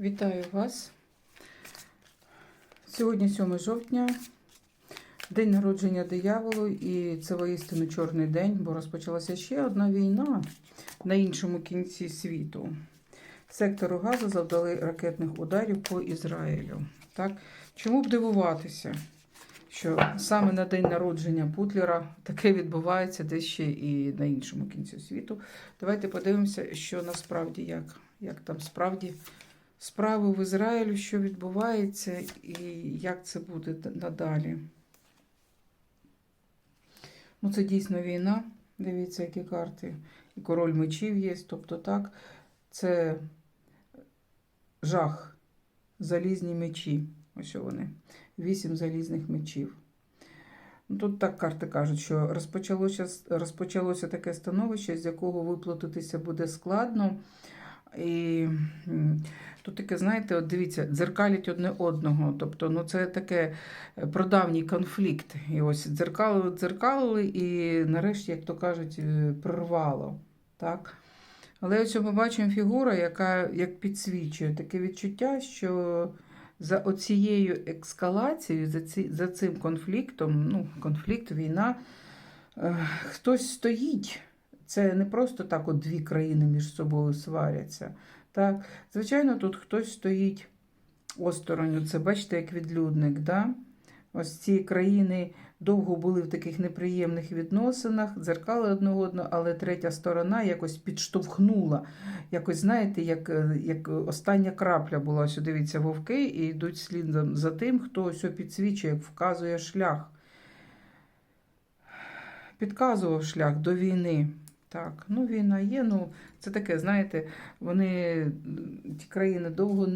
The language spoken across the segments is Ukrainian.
Вітаю вас. Сьогодні 7 жовтня, день народження дияволу, і це воістину чорний день, бо розпочалася ще одна війна на іншому кінці світу. Сектору газу завдали ракетних ударів по Ізраїлю. Так? Чому б дивуватися, що саме на день народження Путлера таке відбувається десь ще і на іншому кінці світу? Давайте подивимося, що насправді як, як там справді справи в Ізраїлю, що відбувається, і як це буде надалі. Ну, це дійсно війна. Дивіться, які карти. І король мечів є. Тобто, так, це жах, залізні мечі. Ось вони. Вісім залізних мечів. Ну, Тут так карти кажуть, що розпочалося, розпочалося таке становище, з якого виплатитися буде складно. І тут таке, знаєте, от дивіться, дзеркалять одне одного. Тобто, ну це таке прадавній конфлікт. І ось дзеркалили, дзеркалили, і нарешті, як то кажуть, е, прорвало. Так? Але ось ми бачимо фігура, яка як підсвічує таке відчуття, що за оцією ескалацією, за, ці, за цим конфліктом, ну, конфлікт, війна, е, хтось стоїть. Це не просто так от дві країни між собою сваряться. Так? Звичайно, тут хтось стоїть осторонь. Це бачите, як відлюдник. Да? Ось ці країни довго були в таких неприємних відносинах, дзеркали одне одного, але третя сторона якось підштовхнула. Якось, знаєте, як як остання крапля була. Ось дивіться, вовки і йдуть слідом за тим, хто ось підсвічує, вказує шлях. Підказував шлях до війни. Так, ну війна є. Ну це таке, знаєте, вони ті країни довго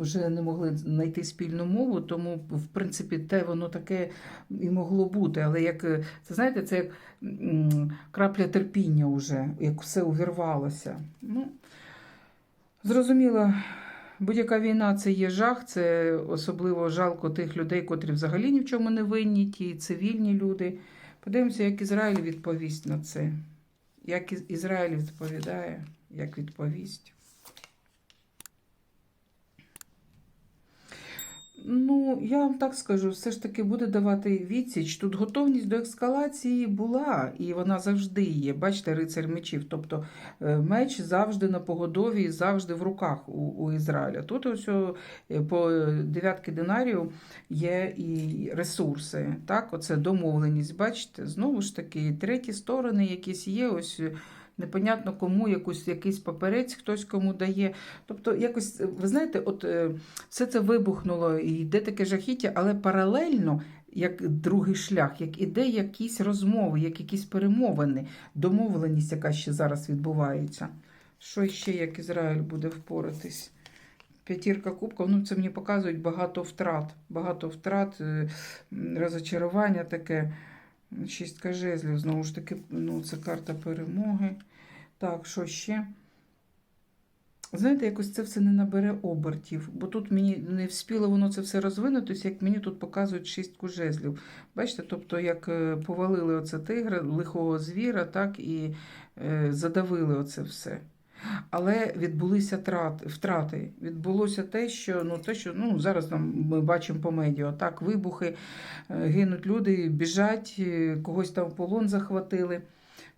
вже не могли знайти спільну мову, тому в принципі те воно таке і могло бути. Але як це знаєте, це як крапля терпіння вже, як все увірвалося. Ну, Зрозуміло. Будь-яка війна це є жах, це особливо жалко тих людей, котрі взагалі ні в чому не винні, ті цивільні люди. Подивимося, як Ізраїль відповість на це. Як Ізраїль відповідає, як відповість. Ну, я вам так скажу, все ж таки буде давати відсіч. Тут готовність до ескалації була, і вона завжди є. Бачите, рицар мечів. Тобто меч завжди на погодові завжди в руках у, у Ізраїля. Тут ось по дев'ятки динарів є і ресурси. Так, Оце домовленість. Бачите, знову ж таки, треті сторони якісь є. ось непонятно кому якусь, якийсь паперець хтось кому дає. Тобто, якось, ви знаєте, от все це вибухнуло і йде таке жахіття, але паралельно. Як другий шлях, як іде якісь розмови, як якісь перемовини, домовленість, яка ще зараз відбувається. Що ще, як Ізраїль буде впоратись? П'ятірка кубків, ну це мені показують багато втрат. Багато втрат, розочарування таке. Шістка жезлів, знову ж таки, ну, це карта перемоги. Так, що ще? Знаєте, якось це все не набере обертів, бо тут мені не вспіло воно це все розвинутися, як мені тут показують шістку жезлів. Бачите, тобто, як повалили оце тигра, лихого звіра, так, і е, задавили оце все. Але відбулися втрати. Відбулося те, що ну, те, що ну, зараз там ми бачимо по медіа, так, вибухи, гинуть люди, біжать, когось там в полон захватили.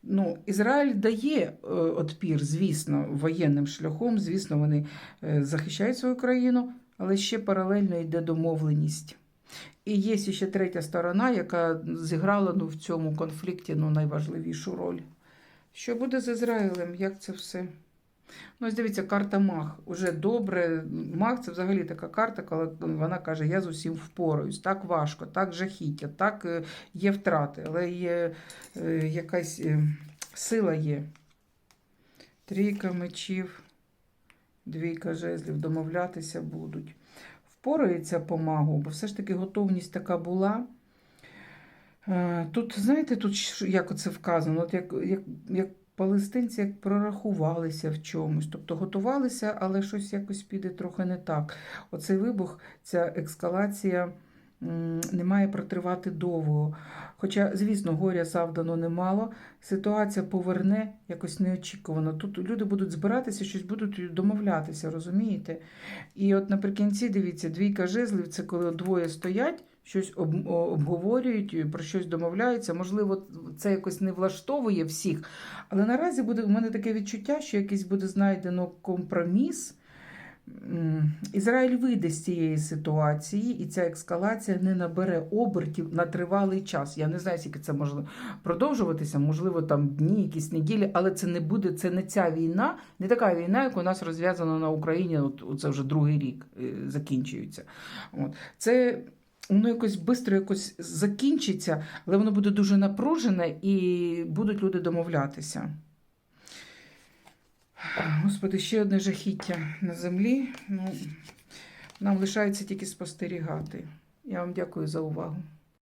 Ну, Ізраїль дає отпір, звісно, воєнним шляхом, звісно, вони захищають свою країну, але ще паралельно йде домовленість. І є ще третя сторона, яка зіграла ну, в цьому конфлікті ну, найважливішу роль. Що буде з Ізраїлем? Як це все? Ну, ось дивіться, карта Маг. Уже добре. Маг це взагалі така карта, коли вона каже, я з усім впораюсь. Так важко, так жахіття, так є втрати, але є якась сила є. Трійка мечів, двійка жезлів, домовлятися будуть. Впорається по магу, бо все ж таки готовність така була. Тут, знаєте, тут як це вказано, от як, як, як палестинці як прорахувалися в чомусь, тобто готувалися, але щось якось піде трохи не так. Оцей вибух, ця ескалація не має протривати довго. Хоча, звісно, горя завдано немало, ситуація поверне якось неочікувано. Тут люди будуть збиратися, щось будуть домовлятися, розумієте? І от наприкінці, дивіться, двійка жезлів це коли двоє стоять, щось об- обговорюють, про щось домовляються. Можливо, це якось не влаштовує всіх. Але наразі буде у мене таке відчуття, що якийсь буде знайдено компроміс. Ізраїль вийде з цієї ситуації, і ця ескалація не набере обертів на тривалий час. Я не знаю, скільки це може продовжуватися, можливо, там дні, якісь неділі, але це не буде, це не ця війна, не така війна, як у нас розв'язана на Україні. От це вже другий рік е, закінчується. От. Це воно якось швидко якось закінчиться, але воно буде дуже напружене і будуть люди домовлятися. Господи, ще одне жахіття на землі. Ну, нам лишається тільки спостерігати. Я вам дякую за увагу.